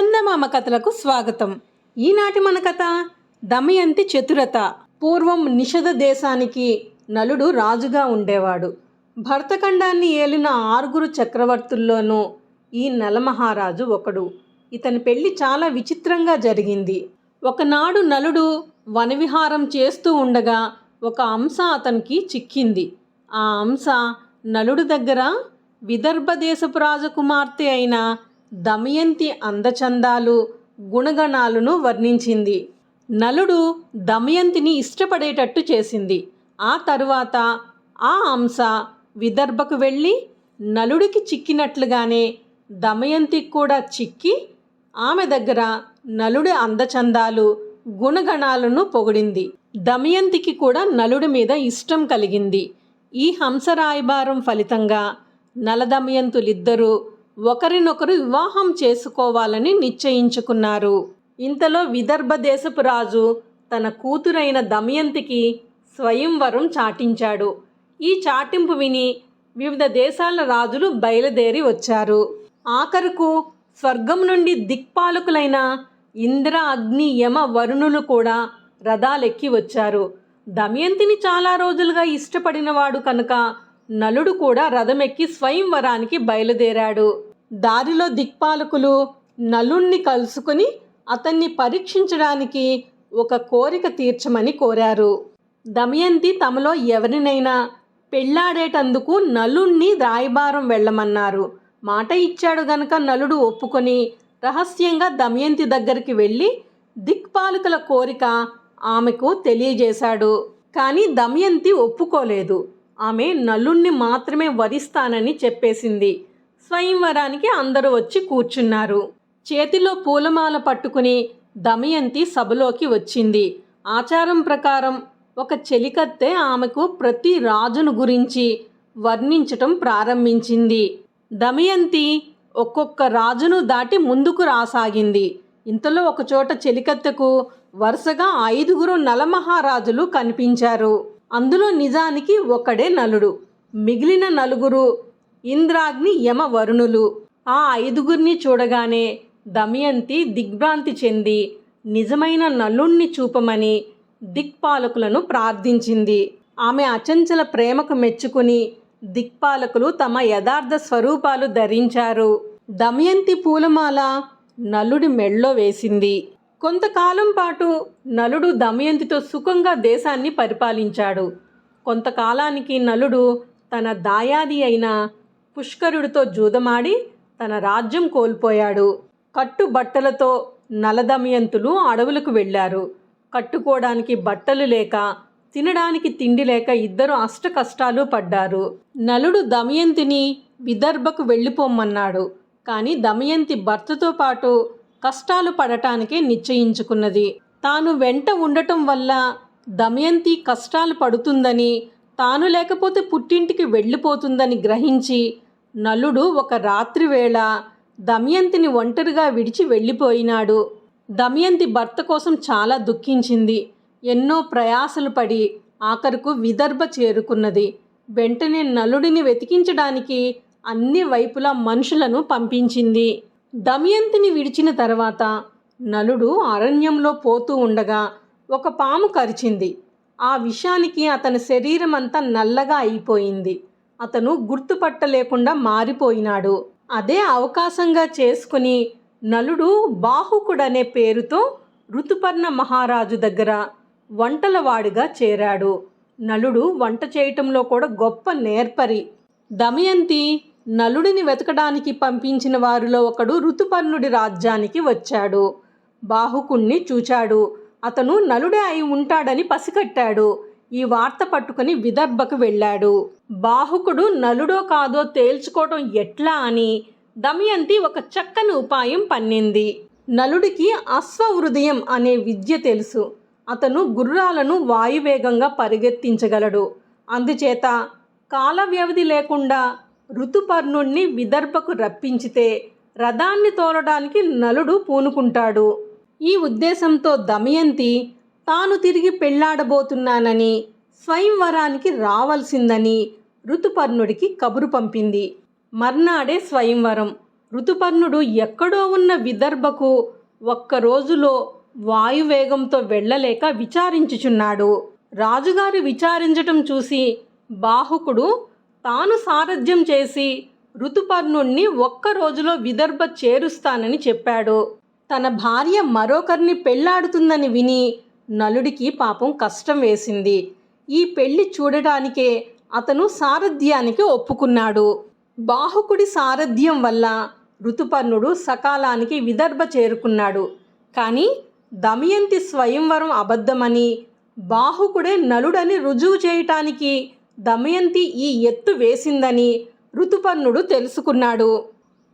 చందమామ కథలకు స్వాగతం. ఈనాటి మన కథ దమయంతి చతురత. పూర్వం నిషధ దేశానికి నలుడు రాజుగా ఉండేవాడు. భరతఖండాన్ని ఏలిన ఆరుగురు చక్రవర్తుల్లోనూ ఈ నలమహారాజు ఒకడు. ఇతని పెళ్ళి చాలా విచిత్రంగా జరిగింది. ఒకనాడు నలుడు వనవిహారం చేస్తూ ఉండగా ఒక అంశ అతనికి చిక్కింది. ఆ అంశ నలుడు దగ్గర విదర్భ దేశపు రాజకుమార్తె అయిన దమయంతి అందచందాలు గుణగణాలను వర్ణించింది. నలుడు దమయంతిని ఇష్టపడేటట్టు చేసింది. ఆ తరువాత ఆ అంశ విదర్భకు వెళ్ళి నలుడికి చిక్కినట్లుగానే దమయంతికి కూడా చిక్కి ఆమె దగ్గర నలుడి అందచందాలు గుణగణాలను పొగిడింది. దమయంతికి కూడా నలుడి మీద ఇష్టం కలిగింది. ఈ హంసరాయభారం ఫలితంగా నలదమయంతులిద్దరూ ఒకరినొకరు వివాహం చేసుకోవాలని నిశ్చయించుకున్నారు. ఇంతలో విదర్భ దేశపు రాజు తన కూతురైన దమయంతికి స్వయంవరం చాటించాడు. ఈ చాటింపు విని వివిధ దేశాల రాజులు బయలుదేరి వచ్చారు. ఆఖరుకు స్వర్గం నుండి దిక్పాలకులైన ఇంద్ర అగ్ని యమ వరుణులు కూడా రథాలెక్కి వచ్చారు. దమయంతిని చాలా రోజులుగా ఇష్టపడినవాడు కనుక నలుడు కూడా రథమెక్కి స్వయంవరానికి బయలుదేరాడు. దారిలో దిక్పాలకులు నలుణ్ణి కలుసుకుని అతన్ని పరీక్షించడానికి ఒక కోరిక తీర్చమని కోరారు. దమయంతి తమలో ఎవరినైనా పెళ్ళాడేటందుకు నలుణ్ణి రాయబారం వెళ్ళమన్నారు. మాట ఇచ్చాడు గనక నలుడు ఒప్పుకొని రహస్యంగా దమయంతి దగ్గరికి వెళ్ళి దిక్పాలకుల కోరిక ఆమెకు తెలియజేశాడు. కానీ దమయంతి ఒప్పుకోలేదు. ఆమె నలుణ్ణి మాత్రమే వరిస్తానని చెప్పేసింది. స్వయంవరానికి అందరూ వచ్చి కూర్చున్నారు. చేతిలో పూలమాల పట్టుకుని దమయంతి సభలోకి వచ్చింది. ఆచారం ప్రకారం ఒక చెలికత్తె ఆమెకు ప్రతి రాజును గురించి వర్ణించటం ప్రారంభించింది. దమయంతి ఒక్కొక్క రాజును దాటి ముందుకు రాసాగింది. ఇంతలో ఒకచోట చెలికత్తెకు వరుసగా ఐదుగురు నలమహారాజులు కనిపించారు. అందులో నిజానికి ఒకడే నలుడు. మిగిలిన నలుగురు ఇంద్రాగ్ని యమ వరుణులు ఆ ఐదుగురిని చూడగానే దమయంతి దిగ్భ్రాంతి చెంది నిజమైన నలుణ్ణి చూపమని దిక్పాలకులను ప్రార్థించింది. ఆమె అచంచల ప్రేమకు మెచ్చుకుని దిక్పాలకులు తమ యథార్థ స్వరూపాలు ధరించారు. దమయంతి పూలమాల నలుడి మెళ్ళో వేసింది. కొంతకాలం పాటు నలుడు దమయంతితో సుఖంగా దేశాన్ని పరిపాలించాడు. కొంతకాలానికి నలుడు తన దాయాది అయిన పుష్కరుడితో జూదమాడి తన రాజ్యం కోల్పోయాడు. కట్టుబట్టలతో నలదమయంతులు అడవులకు వెళ్ళారు. కట్టుకోవడానికి బట్టలు లేక తినడానికి తిండి లేక ఇద్దరు అష్ట కష్టాలు పడ్డారు. నలుడు దమయంతిని విదర్భకు వెళ్ళిపోమ్మన్నాడు. కానీ దమయంతి భర్తతో పాటు కష్టాలు పడటానికే నిశ్చయించుకున్నది. తాను వెంట ఉండటం వల్ల దమయంతి కష్టాలు పడుతుందని తాను లేకపోతే పుట్టింటికి వెళ్ళిపోతుందని గ్రహించి నలుడు ఒక రాత్రి వేళ దమయంతిని ఒంటరిగా విడిచి వెళ్ళిపోయినాడు. దమయంతి భర్త కోసం చాలా దుఃఖించింది. ఎన్నో ప్రయాసలు పడి ఆఖరుకు విదర్భ చేరుకున్నది. వెంటనే నలుడిని వెతికించడానికి అన్ని వైపులా మనుషులను పంపించింది. దమయంతిని విడిచిన తర్వాత నలుడు అరణ్యంలో పోతూ ఉండగా ఒక పాము కరిచింది. ఆ విషానికి అతని శరీరం అంతా నల్లగా అయిపోయింది. అతను గుర్తుపట్టలేకుండా మారిపోయినాడు. అదే అవకాశంగా చేసుకుని నలుడు బాహుకుడనే పేరుతో ఋతుపర్ణ మహారాజు దగ్గర వంటలవాడిగా చేరాడు. నలుడు వంట చేయటంలో కూడా గొప్ప నేర్పరి. దమయంతి నలుడిని వెతకడానికి పంపించిన వారిలో ఒకడు ఋతుపర్ణుడి రాజ్యానికి వచ్చాడు. బాహుకుణ్ణి చూచాడు. అతను నలుడే అయి ఉంటాడని పసికట్టాడు ఈ వార్త పట్టుకుని విదర్భకు వెళ్ళాడు. బాహుకుడు నలుడో కాదో తేల్చుకోవటం ఎట్లా అని దమయంతి ఒక చక్కని ఉపాయం పన్నింది. నలుడికి అశ్వహృదయం అనే విద్య తెలుసు. అతను గుర్రాలను వాయువేగంగా పరిగెత్తించగలడు. అందుచేత కాల వ్యవధి లేకుండా ఋతుపర్ణుణ్ణి విదర్భకు రప్పించితే రథాన్ని తోలడానికి నలుడు పూనుకుంటాడు. ఈ ఉద్దేశంతో దమయంతి తాను తిరిగి పెళ్ళాడబోతున్నానని స్వయంవరానికి రావాల్సిందని ఋతుపర్ణుడికి కబురు పంపింది. మర్నాడే స్వయంవరం. ఋతుపర్ణుడు ఎక్కడో ఉన్న విదర్భకు ఒక్క రోజులో వాయువేగంతో వెళ్ళలేక విచారించుచున్నాడు. రాజుగారు విచారించటం చూసి బాహుకుడు తాను సారథ్యం చేసి ఋతుపర్ణుణ్ణి ఒక్క రోజులో విదర్భ చేరుస్తానని చెప్పాడు. తన భార్య మరొకరిని పెళ్ళాడుతుందని విని నలుడికి పాపం కష్టం వేసింది. ఈ పెళ్ళి చూడటానికే అతను సారథ్యానికి ఒప్పుకున్నాడు. బాహుకుడి సారథ్యం వల్ల ఋతుపర్ణుడు సకాలానికి విదర్భ చేరుకున్నాడు. కానీ దమయంతి స్వయంవరం అబద్ధమని బాహుకుడే నలుడని రుజువు చేయటానికి దమయంతి ఈ ఎత్తు వేసిందని ఋతుపర్ణుడు తెలుసుకున్నాడు.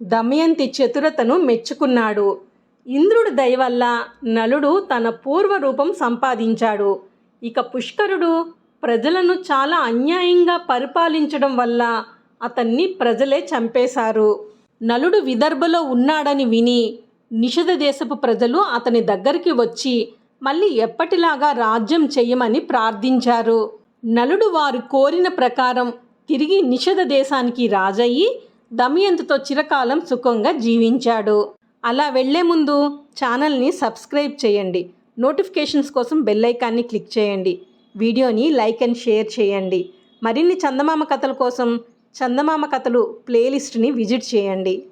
దమయంతి చతురతను మెచ్చుకున్నాడు. ఇంద్రుడి దయవల్ల నలుడు తన పూర్వ రూపం సంపాదించాడు. ఇక పుష్కరుడు ప్రజలను చాలా అన్యాయంగా పరిపాలించడం వల్ల అతన్ని ప్రజలే చంపేశారు. నలుడు విదర్భలో ఉన్నాడని విని నిషధ దేశపు ప్రజలు అతని దగ్గరికి వచ్చి మళ్ళీ ఎప్పటిలాగా రాజ్యం చెయ్యమని ప్రార్థించారు. నలుడు వారు కోరిన ప్రకారం తిరిగి నిషధ దేశానికి రాజయ్యి దమయంతితో చిరకాలం సుఖంగా జీవించాడు. అలా వెళ్ళే ముందు ఛానల్ని సబ్స్క్రైబ్ చేయండి. నోటిఫికేషన్స్ కోసం బెల్ ఐకాన్ని క్లిక్ చేయండి. వీడియోని లైక్ అండ్ షేర్ చేయండి. మరిన్ని చందమామ కథల కోసం చందమామ కథలు ప్లేలిస్ట్ని విజిట్ చేయండి.